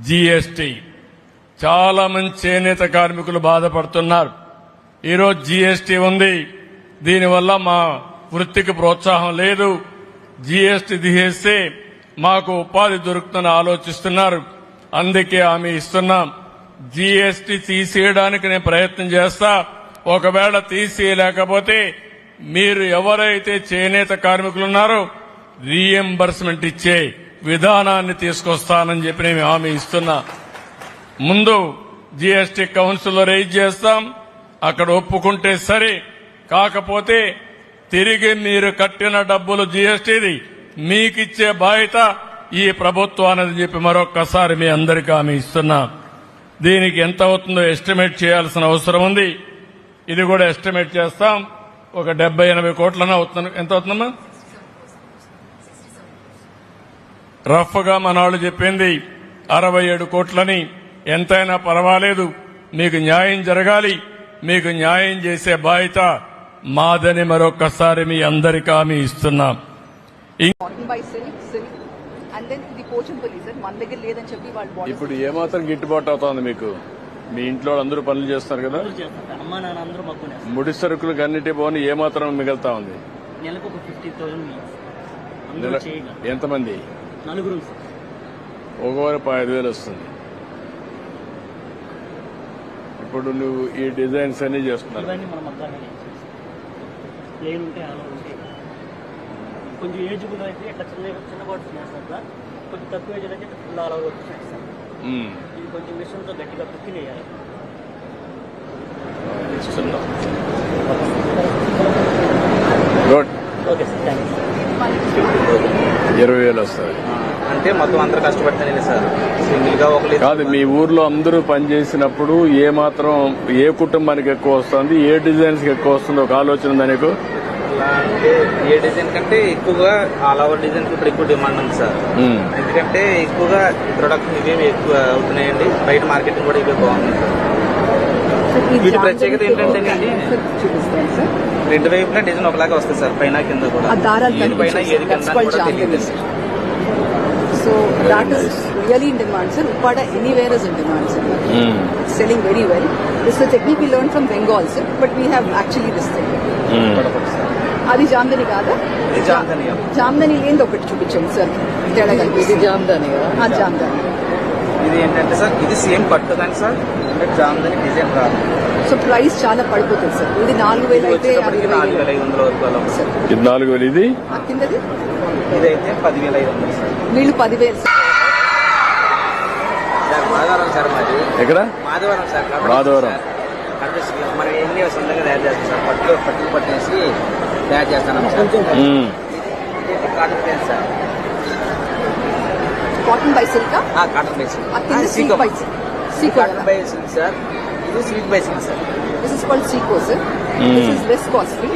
GST చాలా మంది చేనేత కార్మికులు బాధపడుతున్నారు. ఈరోజు జీఎస్టీ ఉంది. దీనివల్ల మా వృత్తికి ప్రోత్సాహం లేదు. జీఎస్టీ తీసేస్తే మాకు ఉపాధి దొరుకుతుందని ఆలోచిస్తున్నారు. అందుకే ఆమె ఇస్తున్నాం. జీఎస్టీ తీసేయడానికి నేను ప్రయత్నం చేస్తా. ఒకవేళ తీసేయలేకపోతే మీరు ఎవరైతే చేనేత కార్మికులు ఉన్నారో రీఎంబర్స్మెంట్ ఇచ్చే విధానాన్ని తీసుకొస్తానని చెప్పి నేను హామీ ఇస్తున్నా. ముందు జీఎస్టీ కౌన్సిల్లో రైజ్ చేస్తాం. అక్కడ ఒప్పుకుంటే సరే. కాకపోతే తిరిగి మీరు కట్టిన డబ్బులు జీఎస్టీది మీకిచ్చే బాధ్యత ఈ ప్రభుత్వానికి చెప్పి మరొక్కసారి మీ అందరికీ హామీ ఇస్తున్నా. దీనికి ఎంత అవుతుందో ఎస్టిమేట్ చేయాల్సిన అవసరం ఉంది. ఇది కూడా ఎస్టిమేట్ చేస్తాం. ఒక డెబ్బై ఎనభై కోట్లన అవుతుంది ఎంత అవుతుందమ్మా? రఫ్గా మన వాళ్ళు చెప్పింది. అరవై ఏడు కోట్లని ఎంతైనా పర్వాలేదు. మీకు న్యాయం జరగాలి. మీకు న్యాయం చేసే బాధ్యత మాదని మరొక్కసారి మీ అందరికీ హామీ ఇస్తున్నాం. ఇప్పుడు ఏమాత్రం గిట్టుబాటు అవుతోంది మీకు? మీ ఇంట్లో అందరూ పనులు చేస్తున్నారు కదా? చేస్తారు అమ్మా నాన్న అందరూ మక్కునేస్తారు ముడి సరుకులకు అన్నిటి పోని ఏమాత్రం మిగులుతా ఉంది? ఎంతమంది? నలుగురు. సార్ ఒకవారు ఐదు వేలు వస్తుంది. ఇప్పుడు నువ్వు ఈ డిజైన్స్ అన్ని ఉంటాయి. కొంచెం ఏజ్ కూడా అయితే ఇట్లా చిన్న చిన్న బాటిల్స్ సార్ కొంచెం తక్కువ ఏజ్ అయితే ఫుల్ సార్ ఉమ్. ఇది కొంచెం మిషన్తో గట్టిగా కుక్కి వేయాలి. Good. Okay sir thank you ఇరవై వేలు వస్తుంది అంటే మొత్తం అందరూ కష్టపడితేనే సార్. సింగిల్గా కాదు మీ ఊర్లో అందరూ పనిచేసినప్పుడు ఏ మాత్రం ఏ కుటుంబానికి ఎక్కువ వస్తుంది ఏ డిజైన్స్ ఎక్కువ వస్తుంది ఒక ఆలోచన ఉందా నీకు? ఏ డిజైన్ కంటే ఎక్కువగా ఆల్ ఓవర్ డిజైన్ ఇప్పుడు ఎక్కువ డిమాండ్ ఉంది సార్. ఎందుకంటే ఎక్కువగా ప్రొడక్షన్ ఇవే ఎక్కువ అవుతున్నాయండి. బయట మార్కెటింగ్ కూడా ఇవే బాగుంది. సార్ వీటి ప్రత్యేకత సార్. రెండు వైపులా డిజైన్ ఒకలాగా వస్తుంది సార్ పైన కింద కూడా. ఆ దారాలు ఏది పైన ఏది సార్ కింద కూడా తెలియదు. Jangri so that is really in demand sir Uppada anywhere is in demand sir um. selling very well. This is a technique we learned from Bengal, sir, but we have actually this thing. Um. అది జామ్దని కాదా? జామ్దని. లేని ఒకటి చూపించండి sir తేడా జామ్దని జామ్దని. ఇది ఏంటంటే sir ఇది same పట్టు కానీ సార్ జామ్దని డిజైన్ రాదు సో ప్రైస్ చాలా పడిపోతుంది సార్ ఇది నాలుగు వేలు అయితే ఇది నాలుగు వేలు. ఇది కిందది? ఇదైతే పదివేల ఐదు వందలు సార్ వీళ్ళు పదివేలు సార్ మాధవరం సార్ మాది. ఎక్కడ? మాధవరం సార్ మాధవరం. మనం ఎన్ని సొంతంగా తయారు చేస్తాం సార్? పట్టులో పట్టులు పట్టేసి తయారు చేస్తాను sir. Cotton place sir cotton by silk ఆ, cotton by silk cotton by silk sir ఇది silk by silk sir this is called Seeko sir this is less costly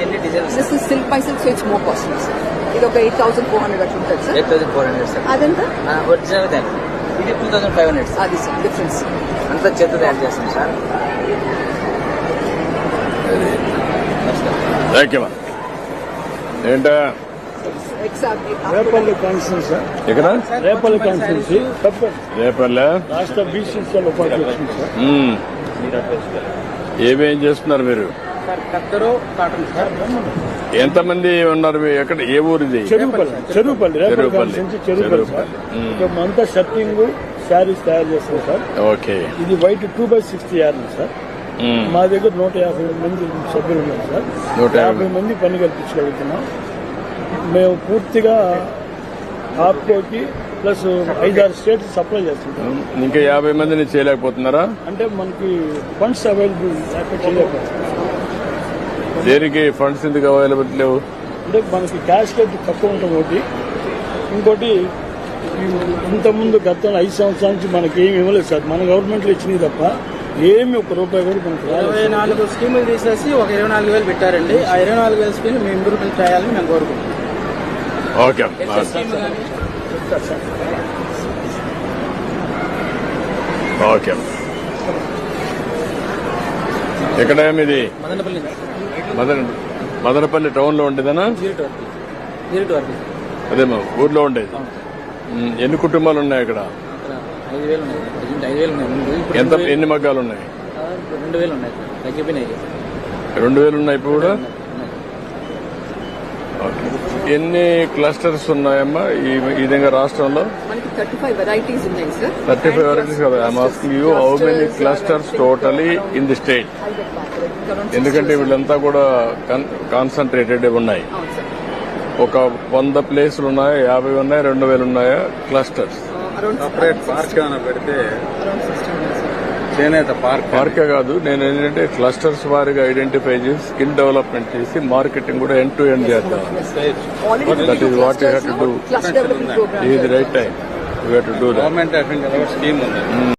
this is silk by silk so it's more costly sir ఇది ఒక eight thousand four hundred అట్లా ఉంటుంది sir eight thousand four hundred sir అదంతా original దాని ఇది two thousand five hundred sir అది sir difference అంతా చేత తయారు చేస్తాం సార్ థ్యాంక్ యూ ఏంటా? ఎగ్జాక్ట్లీ రేపల్లి కాన్స్టిట్యూన్సీ ఎక్కడ? రేపల్లి కాన్స్టిట్యూన్సీ రేపల్లె? రాష్ట్ర బీసీసీఎల్ ఉపాధ్యక్షుడు సార్ ఉమ్. ఏమేం చేస్తున్నారు మీరు? Sir కత్తరు cotton. సార్ ఎంతమంది ఉన్నారు మీ- ఎక్కడ ఏ ఊరు ఇది చెరువుపల్లి చెరువుపల్లి. అంతా షర్టింగ్ శారీస్ తయారు చేస్తాం సార్. ఓకే. ఇది white two by sixty yard sir. మా దగ్గర నూట యాభై మంది సభ్యులు ఉన్నారు సార్. నూట యాభై యాభై మంది పని కల్పించగలుగుతున్నాం. మేము పూర్తిగా ఆప్కోకి ప్లస్ ఐదారు స్టేట్స్ సప్లై చేస్తుంటాం ఇంకా యాభై మందిని చేయలేకపోతున్నారా? అంటే మనకి ఫండ్స్ అవైలబుల్ దేనికి ఫండ్స్ ఎందుకు అవైలబుల్ లేవు? అంటే మనకి క్యాష్ రేట్ తక్కువ ఉంటుంది ఒకటి. ఇంకోటి ఇంతకుముందు గత ఐదు సంవత్సరాల నుంచి మనకి ఏమి ఇవ్వలేదు సార్. మన గవర్నమెంట్లో ఇచ్చినవి తప్ప ఏమి ఒక రూపాయి కూడా మనకు ఇరవై నాలుగు స్కీములు తీసేసి ఒక ఇరవై నాలుగు వేలు పెట్టారండి. ఆ ఇరవై నాలుగు వేల స్కీమ్ మేము ఇంప్రూవ్మెంట్ చేయాలని మేము కోరుకుంటున్నాం. ఓకే ఓకే ఎక్కడ ఇది మదనపల్లి మదన మదనపల్లి టౌన్లో ఉండేదనా అదే మా ఊర్లో ఉండేది. ఎన్ని కుటుంబాలు ఉన్నాయి ఇక్కడ అక్కడ ఎంత ఎన్ని మగ్గాలు ఉన్నాయి? రెండు వేలు ఉన్నాయి. తగ్గిపోయినాయి. రెండు వేలు ఉన్నాయి ఇప్పుడు కూడా. ఓకే. ఎన్ని క్లస్టర్స్ ఉన్నాయమ్మా? ఈ ఈ విధంగా రాష్ట్రంలో? మనకి థర్టీ ఫైవ్ వెరైటీస్ కదా. I'm asking you how many clusters totally in the state ఎందుకంటే వీళ్ళంతా కూడా కాన్సన్ట్రేటెడ్ ఉన్నాయి. ఒక వంద ప్లేసులు ఉన్నాయా? యాభై ఉన్నాయా? రెండు వేలు ఉన్నాయా? క్లస్టర్స్ సపరేట్ పార్క్ ఏమైనా పెడితే చేనేత పార్క్ పార్కే కాదు నేను ఏంటంటే క్లస్టర్స్ వారిగా ఐడెంటిఫై చేసి స్కిల్ డెవలప్మెంట్ చేసి మార్కెటింగ్ కూడా ఎండ్ టు ఎండ్ చేద్దాం. you have to do. Cluster development program ఇది right time you to do that government scheme ఉంది